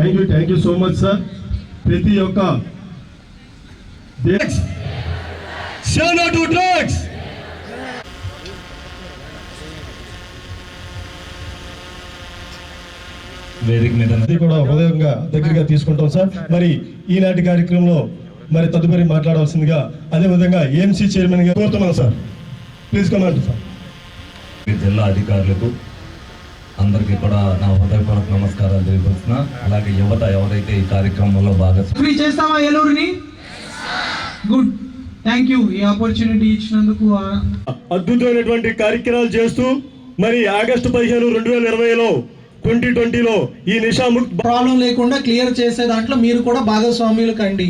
Thank you thank you so much sir ప్రతి ఒక్క. వేదిక మీద కూడా హృదయంగా దగ్గరగా తీసుకుంటాం సార్ మరి ఈనాటి కార్యక్రమంలో మరి తదుపరి మాట్లాడవలసిందిగా అదే విధంగా ఏఎంసీ చైర్మన్గా కోరుతున్నాం సార్ ప్లీజ్ కమాండ్ సార్ జిల్లా అధికారులకు అందరికీ కూడా నా హృదయపూర్వక నమస్కారాలు తెలియపరుస్తున్నా. అలాగే యువత ఎవరైతే ఈ కార్యక్రమంలో చేస్తావా ఏలూరుని? గుడ్ థ్యాంక్ యూ ఈ ఆపర్చునిటీ ఇచ్చినందుకు అద్భుతమైనటువంటి కార్యక్రమాలు చేస్తూ మరి ఆగస్టు పదిహేను రెండు వేల ఇరవైలో ట్వంటీ ట్వంటీలో ఈ నిషాముక్త్ ప్రాబ్లం లేకుండా క్లియర్ చేసే దాంట్లో మీరు కూడా భాగస్వామ్యులు కండి.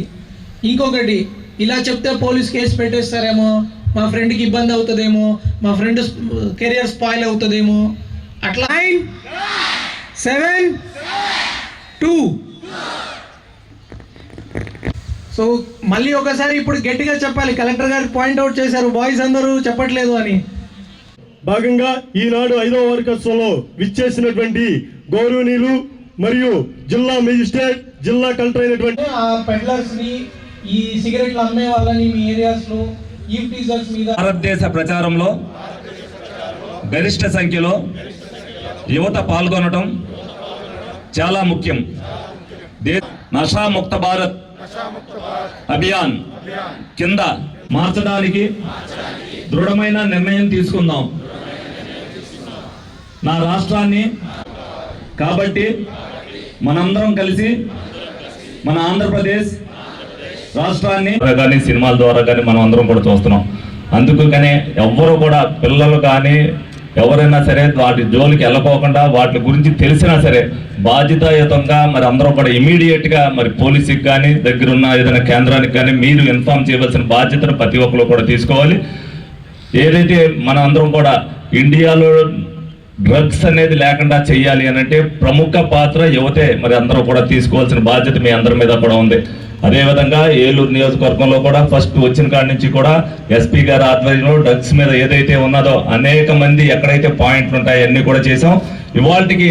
ఇంకొకటి ఇలా చెప్తే పోలీస్ కేసు పెట్టేస్తారేమో మా ఫ్రెండ్కి ఇబ్బంది అవుతుందేమో మా ఫ్రెండ్ కెరియర్ స్పాయిల్ అవుతుందేమో అట్లా. నైన్ సెవెన్ టూ సో మళ్ళీ ఒకసారి ఇప్పుడు గట్టిగా చెప్పాలి. కలెక్టర్ గారు పాయింట్ అవుట్ చేశారు. బాయ్స్ అందరూ చెప్పట్లేదు అని. భాగంగా ఈనాడు ఐదవ వార్షికోత్సవంలో విచ్చేసినటువంటి గౌరవనీయులు మరియు జిల్లా మేజిస్ట్రేట్ జిల్లా కలెక్టర్ అయినటువంటి ఆ పెడ్లర్స్ని ఈ సిగరెట్లు అమ్మే వాళ్ళని మీ ఏరియాస్లో ఈవ్ టీజర్స్ మీద భారతదేశ ప్రచారంలో గరిష్ట సంఖ్యలో యువత పాల్గొనడం చాలా ముఖ్యం. దే నషాముక్త భారత్ అభియాన్ కింద మార్చడానికి దృఢమైన నిర్ణయం తీసుకుందాం. నా రాష్ట్రాన్ని కాబట్టి మనందరం కలిసి మన ఆంధ్రప్రదేశ్ రాష్ట్రాన్ని కానీ సినిమాల ద్వారా కానీ మనం అందరం కూడా చూస్తున్నాం. అందుకు కానీ ఎవ్వరు కూడా పిల్లలు కానీ ఎవరైనా సరే వాటి జోలికి వెళ్ళపోకుండా వాటి గురించి తెలిసినా సరే బాధ్యతాయుతంగా మరి అందరూ కూడా ఇమీడియట్గా మరి పోలీసుకి కానీ దగ్గరున్న ఏదైనా కేంద్రానికి కానీ మీరు ఇన్ఫార్మ్ చేయవలసిన బాధ్యతను ప్రతి ఒక్కరు కూడా తీసుకోవాలి. ఏదైతే మన అందరం కూడా ఇండియాలో డ్రగ్స్ అనేది లేకుండా చేయాలి అని అంటే ప్రముఖ పాత్ర యువతే మరి అందరూ కూడా తీసుకోవాల్సిన బాధ్యత మీ అందరి మీద కూడా ఉంది. అదేవిధంగా ఏలూరు నియోజకవర్గంలో కూడా ఫస్ట్ వచ్చిన కాడి నుంచి కూడా ఎస్పీ గారి ఆధ్వర్యంలో డ్రగ్స్ మీద ఏదైతే ఉన్నదో అనేక మంది ఎక్కడైతే పాయింట్లు ఉంటాయో అన్ని కూడా చేసాం ఇవాళకి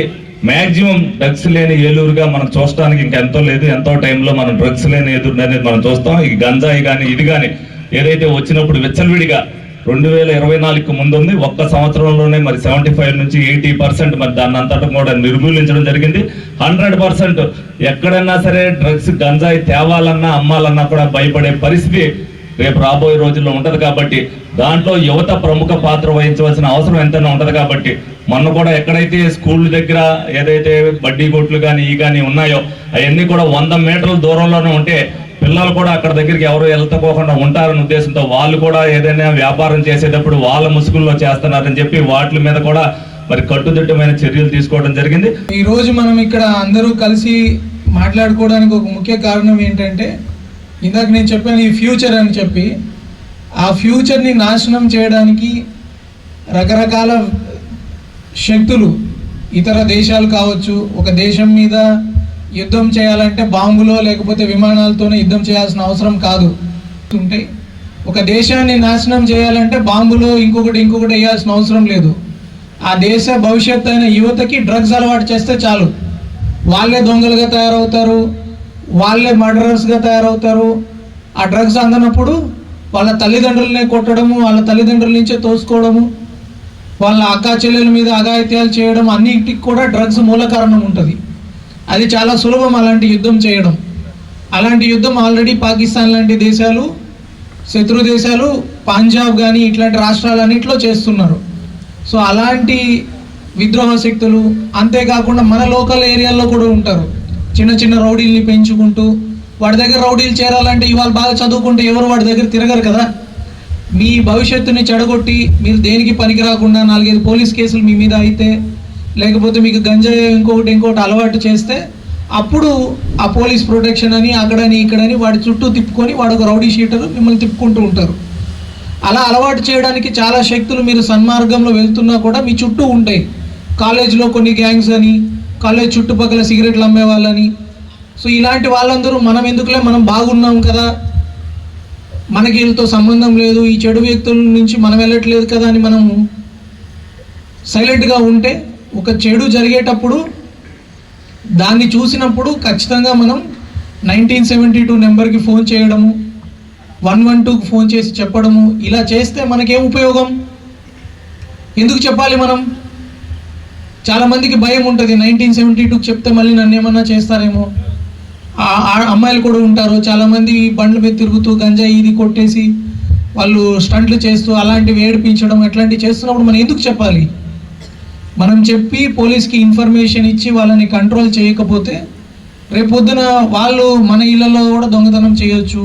మ్యాక్సిమం డ్రగ్స్ లేని ఏలూరుగా మనం చూడటానికి ఇంకెంతో లేదు. ఎంతో టైంలో మనం డ్రగ్స్ లేని ఎదురు అనేది మనం చూస్తాం. ఈ గంజాయి కానీ ఇది కానీ ఏదైతే వచ్చినప్పుడు విచ్చలవిడిగా రెండు వేల ఇరవై నాలుగుకి ముందు ఉంది ఒక్క సంవత్సరంలోనే మరి సెవెంటీ ఫైవ్ నుంచి ఎయిటీ పర్సెంట్ మరి దాన్ని అంతటా కూడా నిర్మూలించడం జరిగింది. హండ్రెడ్ పర్సెంట్ ఎక్కడైనా సరే డ్రగ్స్ గంజాయి తేవాలన్నా అమ్మాలన్నా కూడా భయపడే పరిస్థితి రేపు రాబోయే రోజుల్లో ఉంటుంది కాబట్టి దాంట్లో యువత ప్రముఖ పాత్ర వహించవలసిన అవసరం ఎంతైనా ఉంటుంది కాబట్టి మొన్న కూడా ఎక్కడైతే స్కూల్ దగ్గర ఏదైతే బడ్డీ కొట్లు కానీ ఈ కానీ ఉన్నాయో అవన్నీ కూడా వంద మీటర్ల దూరంలోనే ఉంటే పిల్లలు కూడా అక్కడ దగ్గరికి ఎవరు వెళ్తకోకుండా ఉంటారన్న ఉద్దేశంతో వాళ్ళు కూడా ఏదైనా వ్యాపారం చేసేటప్పుడు వాళ్ళ ముసుగుల్లో చేస్తున్నారని చెప్పి వాటి మీద కూడా మరి కట్టుదిట్టమైన చర్యలు తీసుకోవడం జరిగింది. ఈ రోజు మనం ఇక్కడ అందరూ కలిసి మాట్లాడుకోవడానికి ఒక ముఖ్య కారణం ఏంటంటే ఇందాక నేను చెప్పాను ఈ ఫ్యూచర్ అని చెప్పి ఆ ఫ్యూచర్ని నాశనం చేయడానికి రకరకాల శక్తులు ఇతర దేశాలు కావచ్చు ఒక దేశం మీద యుద్ధం చేయాలంటే బాంబులో లేకపోతే విమానాలతోనే యుద్ధం చేయాల్సిన అవసరం కాదు. ఉంటాయి ఒక దేశాన్ని నాశనం చేయాలంటే బాంబులో ఇంకొకటి ఇంకొకటి వేయాల్సిన అవసరం లేదు. ఆ దేశ భవిష్యత్ అయిన యువతకి డ్రగ్స్ అలవాటు చేస్తే చాలు. వాళ్ళే దొంగలుగా తయారవుతారు వాళ్ళే మర్డరర్స్గా తయారవుతారు. ఆ డ్రగ్స్ అందనప్పుడు వాళ్ళ తల్లిదండ్రులనే కొట్టడము వాళ్ళ తల్లిదండ్రుల నుంచే తోసుకోవడము వాళ్ళ అక్కా చెల్లెల మీద అఘాయిత్యాలు చేయడం అన్నిటికి కూడా డ్రగ్స్ మూల కారణం ఉంటుంది. అది చాలా సులభం అలాంటి యుద్ధం చేయడం. అలాంటి యుద్ధం ఆల్రెడీ పాకిస్తాన్ లాంటి దేశాలు శత్రు దేశాలు పంజాబ్ కానీ ఇట్లాంటి రాష్ట్రాలన్నింటిలో చేస్తున్నారు. సో అలాంటి విద్రోహ శక్తులు అంతేకాకుండా మన లోకల్ ఏరియాల్లో కూడా ఉంటారు. చిన్న చిన్న రౌడీల్ని పెంచుకుంటూ వాడి దగ్గర రౌడీలు చేరాలంటే ఇవాళ బాగా చదువుకుంటే ఎవరు వాడి దగ్గర తిరగరు కదా? మీ భవిష్యత్తుని చెడగొట్టి మీరు దేనికి పనికి రాకుండా నాలుగైదు పోలీస్ కేసులు మీ మీద అయితే లేకపోతే మీకు గంజాయి ఇంకొకటి ఇంకొకటి అలవాటు చేస్తే అప్పుడు ఆ పోలీస్ ప్రొటెక్షన్ అని అక్కడని ఇక్కడని వాడి చుట్టూ తిప్పుకొని వాడు ఒక రౌడీ షీటర్ మిమ్మల్ని తిప్పుకుంటూ ఉంటారు. అలా అలవాటు చేయడానికి చాలా శక్తులు మీరు సన్మార్గంలో వెళ్తున్నా కూడా మీ చుట్టూ ఉంటాయి. కాలేజ్లో కొన్ని గ్యాంగ్స్ అని కాలేజ్ చుట్టుపక్కల సిగరెట్లు అమ్మే వాళ్ళని. సో ఇలాంటి వాళ్ళందరూ మనం ఎందుకులే మనం బాగున్నాం కదా. మనకి వీళ్ళతో సంబంధం లేదు ఈ చెడు వ్యక్తుల నుంచి మనం వెళ్ళట్లేదు కదా అని మనము సైలెంట్గా ఉంటే ఒక చెడు జరిగేటప్పుడు దాన్ని చూసినప్పుడు ఖచ్చితంగా మనం నైన్టీన్ సెవెంటీ టూ నెంబర్కి ఫోన్ చేయడము వన్ వన్ టూకి ఫోన్ చేసి చెప్పడము ఇలా చేస్తే మనకేం ఉపయోగం? ఎందుకు చెప్పాలి మనం? చాలామందికి భయం ఉంటుంది నైన్టీన్ సెవెంటీ టూకి చెప్తే మళ్ళీ నన్ను ఏమన్నా చేస్తారేమో ఆ- అమ్మాయిలు కూడా ఉంటారు చాలామంది బండ్ల మీద తిరుగుతూ గంజాయి ఇది కొట్టేసి వాళ్ళు స్టంట్లు చేస్తూ అలాంటివి ఏడిపించడం అట్లాంటివి చేస్తున్నప్పుడు మనం ఎందుకు చెప్పాలి? మనం చెప్పి పోలీస్కి ఇన్ఫర్మేషన్ ఇచ్చి వాళ్ళని కంట్రోల్ చేయకపోతే రేపొద్దున వాళ్ళు మన ఇళ్ళలో కూడా దొంగతనం చేయొచ్చు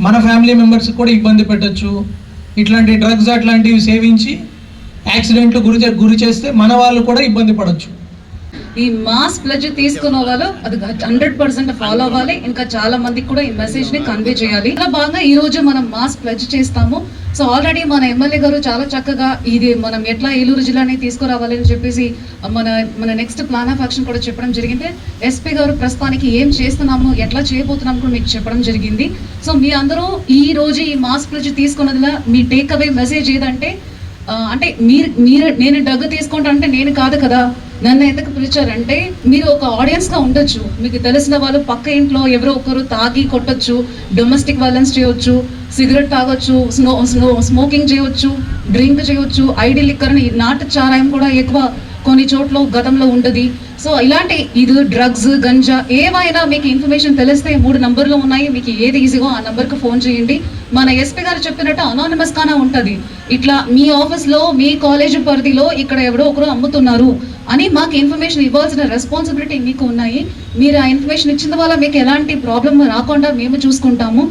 మన ఫ్యామిలీ మెంబర్స్కి కూడా ఇబ్బంది పెట్టచ్చు. ఇట్లాంటి డ్రగ్స్ అట్లాంటివి సేవించి యాక్సిడెంట్లు గురి చే- గురి చేస్తే మన వాళ్ళు కూడా ఇబ్బంది పడవచ్చు ఈ మాస్ ప్లెజ్ తీసుకున్న వాళ్ళలో అది హండ్రెడ్ పర్సెంట్ ఫాలో అవ్వాలి. ఇంకా చాలా మందికి కూడా ఈ మెసేజ్ని కన్వే చేయాలి. ఇలా బాగా ఈ రోజు మనం మాస్ ప్లెజ్ చేస్తాము. సో ఆల్రెడీ మన ఎమ్మెల్యే గారు చాలా చక్కగా ఇది మనం ఎట్లా ఏలూరు జిల్లాని తీసుకురావాలని చెప్పేసి మన మన నెక్స్ట్ ప్లాన్ ఆఫ్ యాక్షన్ కూడా చెప్పడం జరిగింది. ఎస్పీ గారు ప్రస్తుతానికి ఏం చేస్తున్నాము ఎట్లా చేయబోతున్నాము కూడా మీకు చెప్పడం జరిగింది. సో మీ అందరూ ఈ రోజు ఈ మాస్ ప్లెజ్ తీసుకున్నదిలా మీ టేక్ అవే మెసేజ్ ఏదంటే అంటే మీరు మీరు నేను డగ్గు తీసుకుంటా అంటే నేను కాదు కదా. నన్ను ఎందుకు పిలిచారంటే మీరు ఒక ఆడియన్స్గా ఉండొచ్చు. మీకు తెలిసిన వాళ్ళు పక్క ఇంట్లో ఎవరో ఒకరు తాగి కొట్టొచ్చు డొమెస్టిక్ వైలెన్స్ చేయొచ్చు సిగరెట్ తాగొచ్చు స్నో స్నో స్మోకింగ్ చేయొచ్చు డ్రింక్ చేయొచ్చు ఐడి లిక్కర్ని నాటు చారాయం కూడా ఎక్కువ కొన్ని చోట్ల గతంలో ఉండదు. సో ఇలాంటి ఇది డ్రగ్స్ గంజా ఏవైనా మీకు ఇన్ఫర్మేషన్ తెలిస్తే మూడు నంబర్లు ఉన్నాయి మీకు ఏది ఈజీగో ఆ నంబర్కి ఫోన్ చేయండి. మన ఎస్పీ గారు చెప్పినట్టు అనానిమస్ గానే ఉంటుంది. ఇట్లా మీ ఆఫీస్లో మీ కాలేజ్ పరిధిలో ఇక్కడ ఎవరో ఒకరు అమ్ముతున్నారు అని మాకు ఇన్ఫర్మేషన్ ఇవ్వాల్సిన రెస్పాన్సిబిలిటీ మీకు ఉన్నాయి. మీరు ఆ ఇన్ఫర్మేషన్ ఇచ్చిన వల్ల మీకు ఎలాంటి ప్రాబ్లం రాకుండా మేము చూసుకుంటాము.